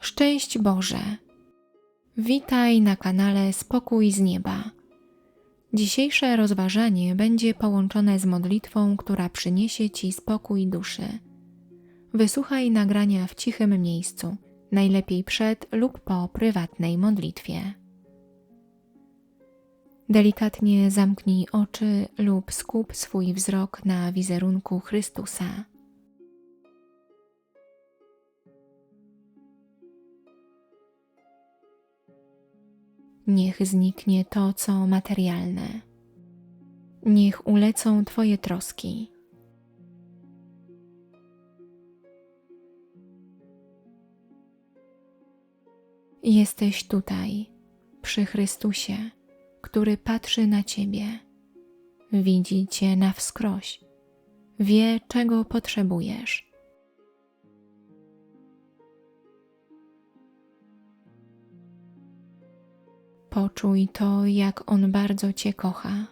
Szczęść Boże! Witaj na kanale Spokój z Nieba. Dzisiejsze rozważanie będzie połączone z modlitwą, która przyniesie Ci spokój duszy. Wysłuchaj nagrania w cichym miejscu, najlepiej przed lub po prywatnej modlitwie. Delikatnie zamknij oczy lub skup swój wzrok na wizerunku Chrystusa. Niech zniknie to, co materialne. Niech ulecą Twoje troski. Jesteś tutaj, przy Chrystusie, który patrzy na Ciebie, widzi Cię na wskroś, wie, czego potrzebujesz. Poczuj to, jak On bardzo Cię kocha,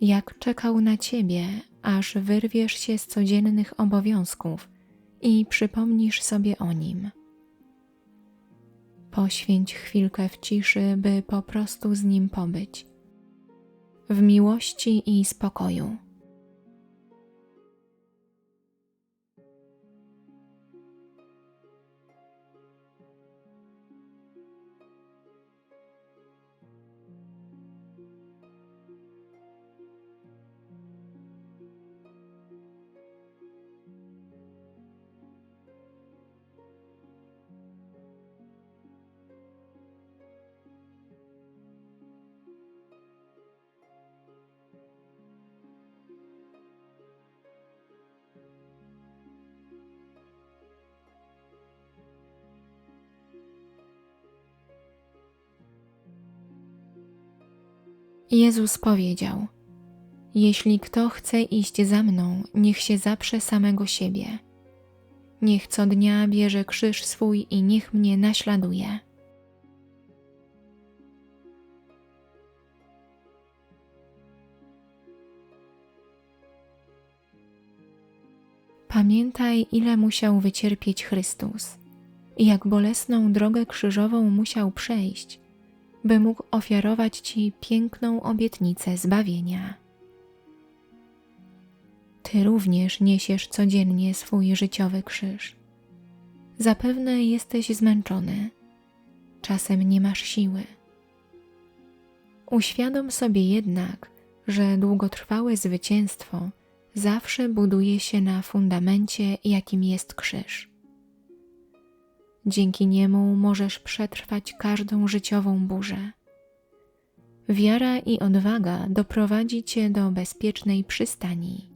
jak czekał na Ciebie, aż wyrwiesz się z codziennych obowiązków i przypomnisz sobie o Nim. Poświęć chwilkę w ciszy, by po prostu z Nim pobyć, w miłości i spokoju. Jezus powiedział: Jeśli kto chce iść za mną, niech się zaprze samego siebie. Niech co dnia bierze krzyż swój i niech mnie naśladuje. Pamiętaj, ile musiał wycierpieć Chrystus jak bolesną drogę krzyżową musiał przejść, by mógł ofiarować Ci piękną obietnicę zbawienia. Ty również niesiesz codziennie swój życiowy krzyż. Zapewne jesteś zmęczony, czasem nie masz siły. Uświadom sobie jednak, że długotrwałe zwycięstwo zawsze buduje się na fundamencie, jakim jest krzyż. Dzięki niemu możesz przetrwać każdą życiową burzę. Wiara i odwaga doprowadzi cię do bezpiecznej przystani.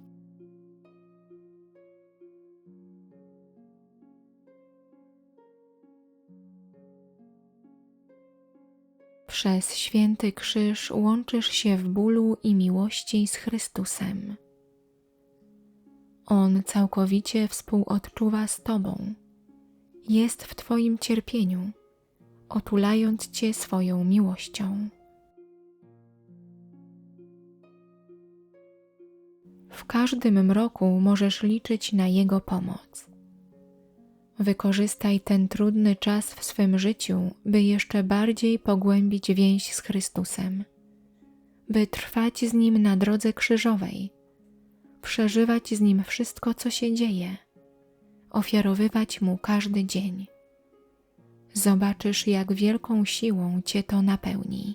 Przez święty krzyż łączysz się w bólu i miłości z Chrystusem. On całkowicie współodczuwa z Tobą jest w Twoim cierpieniu, otulając Cię swoją miłością. W każdym mroku możesz liczyć na Jego pomoc. Wykorzystaj ten trudny czas w swym życiu, by jeszcze bardziej pogłębić więź z Chrystusem, by trwać z Nim na drodze krzyżowej, przeżywać z Nim wszystko, co się dzieje ofiarowywać Mu każdy dzień. Zobaczysz, jak wielką siłą Cię to napełni.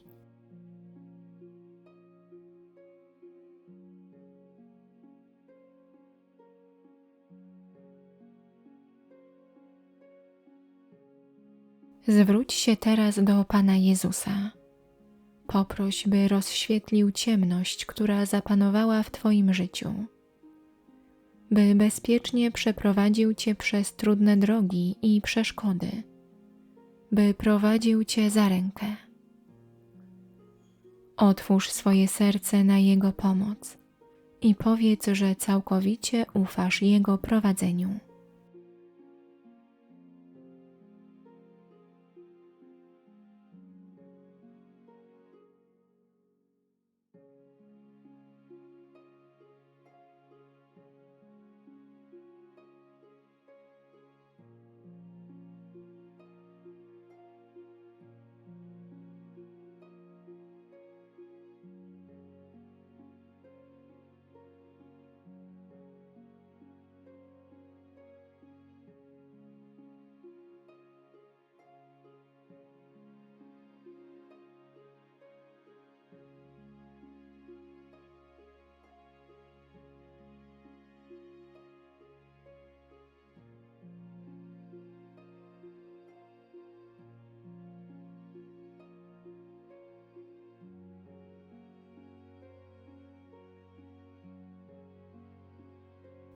Zwróć się teraz do Pana Jezusa. Poproś, by rozświetlił ciemność, która zapanowała w Twoim życiu by bezpiecznie przeprowadził Cię przez trudne drogi i przeszkody, by prowadził Cię za rękę. Otwórz swoje serce na Jego pomoc i powiedz, że całkowicie ufasz Jego prowadzeniu.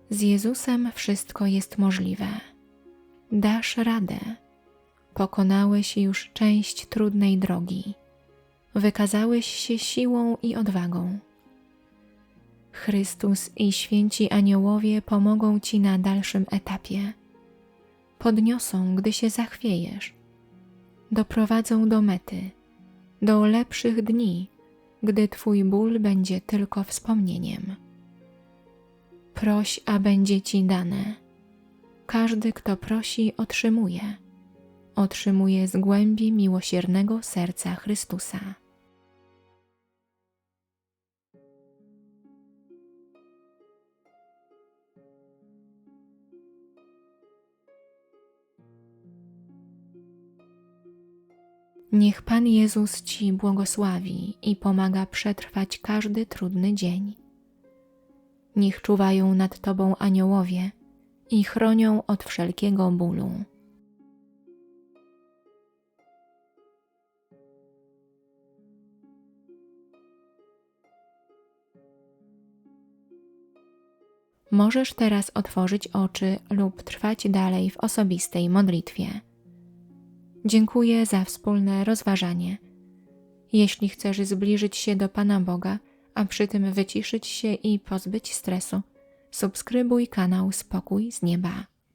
Z Jezusem wszystko jest możliwe. Dasz radę. Pokonałeś już część trudnej drogi. Wykazałeś się siłą i odwagą. Chrystus i święci aniołowie pomogą Ci na dalszym etapie. Podniosą, gdy się zachwiejesz. Doprowadzą do mety, do lepszych dni, gdy Twój ból będzie tylko wspomnieniem. Proś, a będzie Ci dane. Każdy, kto prosi, otrzymuje. Otrzymuje z głębi miłosiernego serca Chrystusa. Niech Pan Jezus Ci błogosławi i pomaga przetrwać każdy trudny dzień. Niech czuwają nad Tobą aniołowie i chronią od wszelkiego bólu. Możesz teraz otworzyć oczy lub trwać dalej w osobistej modlitwie. Dziękuję za wspólne rozważanie. Jeśli chcesz zbliżyć się do Pana Boga, a przy tym wyciszyć się i pozbyć stresu, subskrybuj kanał Spokój z Nieba.